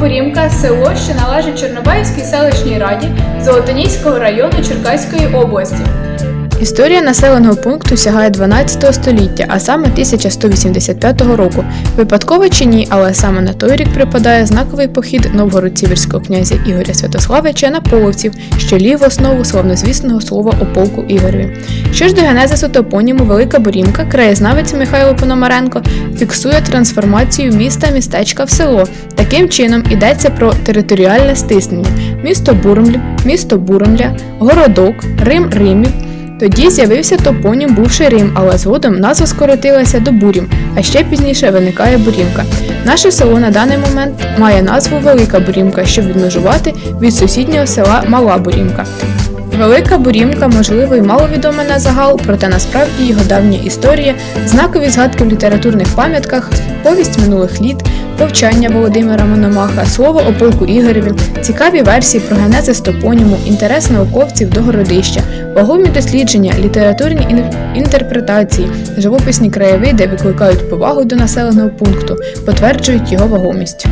Борімка село, що належить Чорнобаївській селищній раді Золотоніського району Черкаської області. Історія населеного пункту сягає 12 століття, а саме 1185 року. Випадково чи ні, але саме на той рік припадає знаковий похід новгород-сіверського князя Ігоря Святославича на половців, що лів основу славнозвісного слова о полку Ігореві. Що ж до генезису топоніму Велика Борімка, краєзнавець Михайло Пономаренко фіксує трансформацію міста містечка в село. Таким чином йдеться про територіальне стиснення: місто Буромль, місто Буромля, городок, Рим Римів. Тоді з'явився топонім бувший Рим, але згодом назва скоротилася до Бурім, а ще пізніше виникає Бурімка. Наше село на даний момент має назву Велика Бурімка, щоб відмежувати від сусіднього села Мала Бурімка. Велика Бурімка, можливо, і маловідома на загал, проте насправді його давня історія, знакові згадки в літературних пам'ятках, повість минулих літ, повчання Володимира Мономаха, слово о полку Ігореві, цікаві версії про генезис топоніму, інтерес науковців до городища, вагомі дослідження, літературні ін- інтерпретації, живописні краєвиди викликають повагу до населеного пункту, потверджують його вагомість.